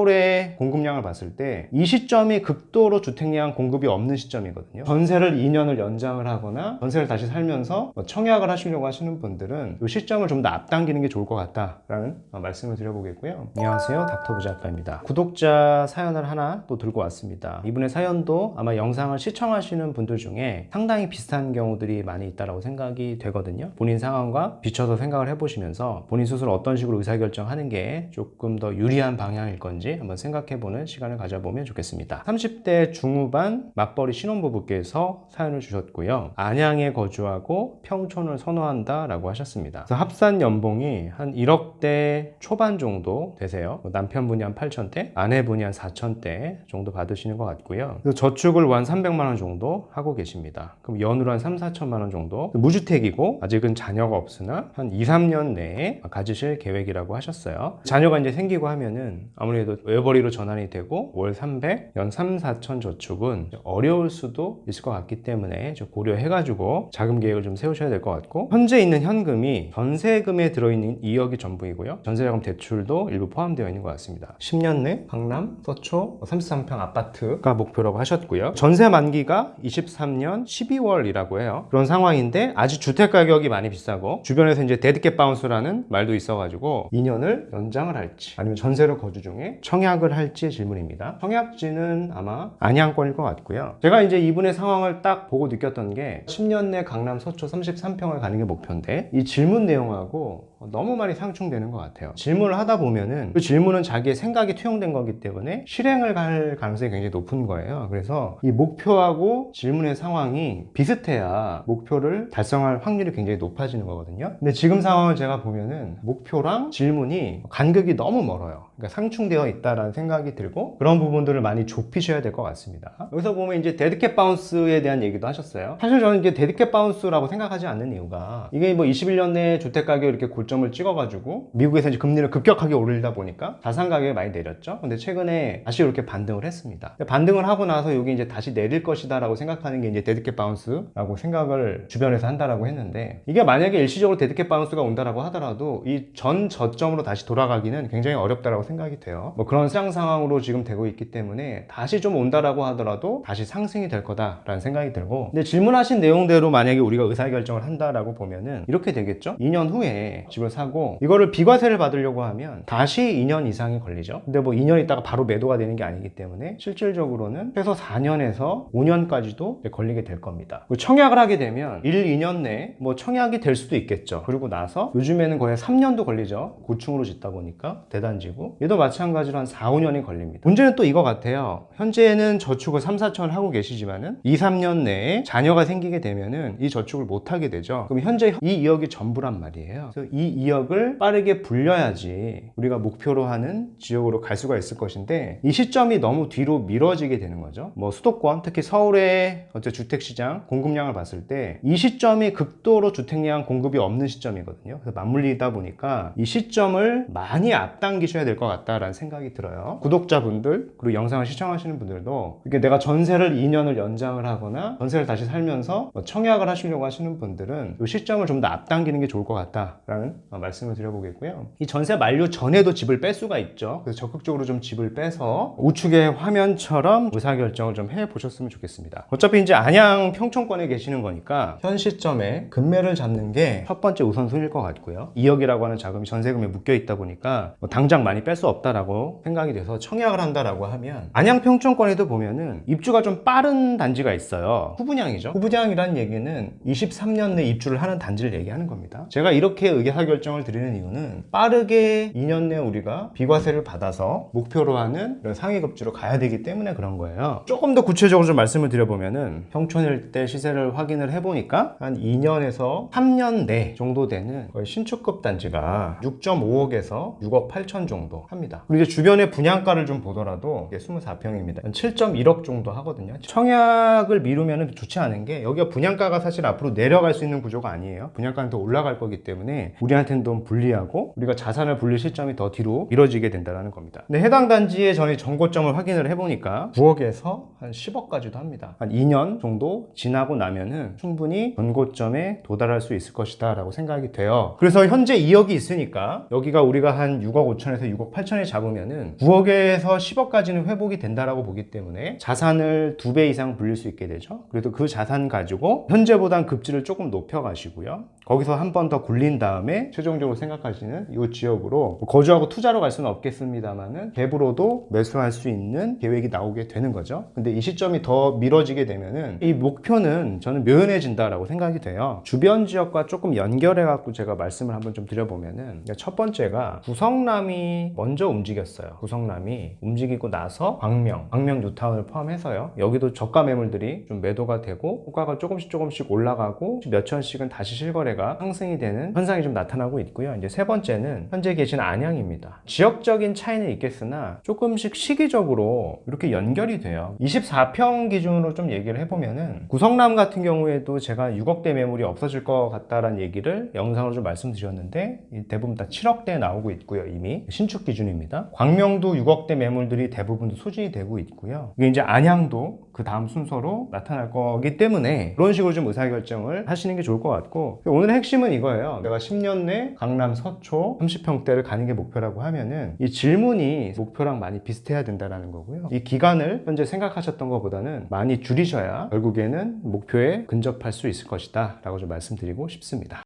서울의 공급량을 봤을 때 이 시점이 극도로 주택량 공급이 없는 시점이거든요. 전세를 2년을 연장을 하거나 전세를 다시 살면서 뭐 청약을 하시려고 하시는 분들은 이 시점을 좀 더 앞당기는 게 좋을 것 같다라는 어, 말씀을 드려보겠고요. 안녕하세요. 닥터부지 아빠입니다. 구독자 사연을 하나 또 들고 왔습니다. 이분의 사연도 아마 영상을 시청하시는 분들 중에 상당히 비슷한 경우들이 많이 있다고 생각이 되거든요. 본인 상황과 비춰서 생각을 해보시면서 본인 스스로 어떤 식으로 의사결정하는 게 조금 더 유리한 방향일 건지 한번 생각해보는 시간을 가져보면 좋겠습니다. 30대 중후반 맞벌이 신혼부부께서 사연을 주셨고요. 안양에 거주하고 평촌을 선호한다 라고 하셨습니다. 그래서 합산 연봉이 한 1억대 초반 정도 되세요. 뭐 남편분이 한 8천대, 아내분이 한 4천대 정도 받으시는 것 같고요. 저축을 한 300만 원 정도 하고 계십니다. 그럼 연으로 한 3, 4천만 원 정도 무주택이고 아직은 자녀가 없으나 한 2, 3년 내에 가지실 계획이라고 하셨어요. 자녀가 이제 생기고 하면은 아무래도 외벌이로 전환이 되고 월 300, 연 3, 4천 저축은 어려울 수도 있을 것 같기 때문에 좀 고려해가지고 자금 계획을 좀 세우셔야 될 것 같고 현재 있는 현금이 전세금에 들어있는 2억이 전부이고요. 전세자금 대출도 일부 포함되어 있는 것 같습니다. 10년 내 강남, 서초 33평 아파트가 목표라고 하셨고요. 전세 만기가 23년 12월이라고 해요. 그런 상황인데 아직 주택 가격이 많이 비싸고 주변에서 이제 데드캣 바운스라는 말도 있어가지고 2년을 연장을 할지 아니면 전세로 거주 중에 청약을 할지 질문입니다. 청약지는 아마 안양권일 것 같고요. 제가 이제 이분의 상황을 딱 보고 느꼈던 게 10년 내 강남 서초 33평을 가는 게 목표인데 이 질문 내용하고 너무 많이 상충되는 것 같아요. 질문을 하다 보면은 그 질문은 자기의 생각이 투영된 거기 때문에 실행을 갈 가능성이 굉장히 높은 거예요. 그래서 이 목표하고 질문의 상황이 비슷해야 목표를 달성할 확률이 굉장히 높아지는 거거든요. 근데 지금 상황을 제가 보면은 목표랑 질문이 간극이 너무 멀어요. 그러니까 상충되어 있다라는 생각이 들고 그런 부분들을 많이 좁히셔야 될 것 같습니다. 여기서 보면 이제 데드캣 바운스에 대한 얘기도 하셨어요. 사실 저는 이게 데드캣 바운스라고 생각하지 않는 이유가 이게 뭐 21년 내에 주택 가격 이렇게 골점을 찍어가지고 미국에서 이제 금리를 급격하게 오르다 보니까 자산 가격이 많이 내렸죠. 근데 최근에 다시 이렇게 반등을 했습니다. 반등을 하고 나서 여기 이제 다시 내릴 것이다 라고 생각하는 게 이제 데드캣 바운스라고 생각을 주변에서 한다라고 했는데 이게 만약에 일시적으로 데드캣 바운스가 온다라고 하더라도 이 전 저점으로 다시 돌아가기는 굉장히 어렵다라고 생각이 돼요. 뭐 그런 시장 상황으로 지금 되고 있기 때문에 다시 좀 온다라고 하더라도 다시 상승이 될 거다라는 생각이 들고 근데 질문하신 내용대로 만약에 우리가 의사결정을 한다라고 보면은 이렇게 되겠죠? 2년 후에 집을 사고 이거를 비과세를 받으려고 하면 다시 2년 이상이 걸리죠. 근데 뭐 2년 있다가 바로 매도가 되는 게 아니기 때문에 실질적으로는 최소 4년에서 5년까지도 걸리게 될 겁니다. 그리고 청약을 하게 되면 1, 2년 내에 뭐 청약이 될 수도 있겠죠. 그리고 나서 요즘에는 거의 3년도 걸리죠. 고층으로 짓다 보니까 대단지고 얘도 마찬가지로 한 4, 5년이 걸립니다. 문제는 또 이거 같아요. 현재는 저축을 3, 4천을 하고 계시지만은 2, 3년 내에 자녀가 생기게 되면은 이 저축을 못 하게 되죠. 그럼 현재 이 2억이 전부란 말이에요. 그래서 이 2억을 빠르게 불려야지 우리가 목표로 하는 지역으로 갈 수가 있을 것인데 이 시점이 너무 뒤로 미뤄지게 되는 거죠. 뭐 수도권 특히 서울의 어째 주택 시장 공급량을 봤을 때 이 시점이 극도로 주택량 공급이 없는 시점이거든요. 그래서 맞물리다 보니까 이 시점을 많이 앞당기셔야 될 것 같 다라는 생각이 들어요. 구독자분들 그리고 영상을 시청하시는 분들도 이게 내가 전세를 2년을 연장을 하거나 전세를 다시 살면서 뭐 청약을 하시려고 하시는 분들은 이 시점을 좀 더 앞당기는 게 좋을 것 같다라는 어, 말씀을 드려보겠고요. 이 전세 만료 전에도 집을 뺄 수가 있죠. 그래서 적극적으로 좀 집을 빼서 우측의 화면처럼 의사결정을 좀 해보셨으면 좋겠습니다. 어차피 이제 안양 평촌권에 계시는 거니까 현 시점에 금매를 잡는 게 첫 번째 우선순위일 것 같고요. 2억이라고 하는 자금이 전세금에 묶여 있다 보니까 뭐 당장 많이 뺄 수 없다라고 생각이 돼서 청약을 한다라고 하면 안양 평촌권에도 보면은 입주가 좀 빠른 단지가 있어요. 후분양이죠. 후분양이라는 얘기는 23년 내 입주를 하는 단지를 얘기하는 겁니다. 제가 이렇게 의사결정을 드리는 이유는 빠르게 2년 내에 우리가 비과세를 받아서 목표로 하는 이런 상위급지로 가야 되기 때문에 그런 거예요. 조금 더 구체적으로 좀 말씀을 드려보면은 평촌일 때 시세를 확인을 해보니까 한 2년에서 3년 내 정도 되는 거의 신축급 단지가 6.5억에서 6억 8천 정도 합니다. 그리고 이제 주변의 분양가를 좀 보더라도 이게 24평입니다. 7.1억 정도 하거든요. 청약을 미루면 좋지 않은 게 여기가 분양가가 사실 앞으로 내려갈 수 있는 구조가 아니에요. 분양가는 더 올라갈 거기 때문에 우리 우리한테는 좀 불리하고 우리가 자산을 불릴 시점이 더 뒤로 미뤄지게 된다는 겁니다. 근데 해당 단지의 전에 정고점을 확인을 해보니까 9억에서 한 10억까지도 합니다. 한 2년 정도 지나고 나면은 충분히 전고점에 도달할 수 있을 것이다 라고 생각이 돼요. 그래서 현재 2억이 있으니까 여기가 우리가 한 6억 5천에서 6억 8천에 잡으면은 9억에서 10억까지는 회복이 된다라고 보기 때문에 자산을 두 배 이상 불릴 수 있게 되죠. 그래도 그 자산 가지고 현재보단 급지를 조금 높여 가시고요. 거기서 한 번 더 굴린 다음에 최종적으로 생각하시는 이 지역으로 뭐 거주하고 투자로 갈 수는 없겠습니다만은 갭으로도 매수할 수 있는 계획이 나오게 되는 거죠. 근데 이 시점이 더 미뤄지게 되면은 이 목표는 저는 묘연해진다라고 생각이 돼요. 주변 지역과 조금 연결해 갖고 제가 말씀을 한번 좀 드려보면은 첫 번째가 구성남이 먼저 움직였어요. 구성남이 움직이고 나서 광명, 광명 뉴타운을 포함해서요. 여기도 저가 매물들이 좀 매도가 되고 호가가 조금씩 조금씩 올라가고 몇 천씩은 다시 실거래가 상승이 되는 현상이 좀 나타나고 있고요. 이제 세 번째는 현재 계신 안양입니다. 지역적인 차이는 있겠으나 조금씩 시기적으로 이렇게 연결이 돼요. 24평 기준으로 좀 얘기를 해보면은 구성남 같은 경우에도 제가 6억대 매물이 없어질 것 같다라는 얘기를 영상으로 좀 말씀드렸는데 이 대부분 다 7억대 나오고 있고요. 이미 신축 기준입니다. 광명도 6억대 매물들이 대부분 소진이 되고 있고요. 이게 이제 안양도 그 다음 순서로 나타날 거기 때문에 그런 식으로 좀 의사결정을 하시는 게 좋을 것 같고 오늘의 핵심은 이거예요. 내가 10년 내 강남 서초 30평대를 가는 게 목표라고 하면은 이 질문이 목표랑 많이 비슷해야 된다라는 거고요. 이 기간을 현재 생각하셨던 것보다는 많이 줄이셔야 결국에는 목표에 근접할 수 있을 것이다 라고 좀 말씀드리고 싶습니다.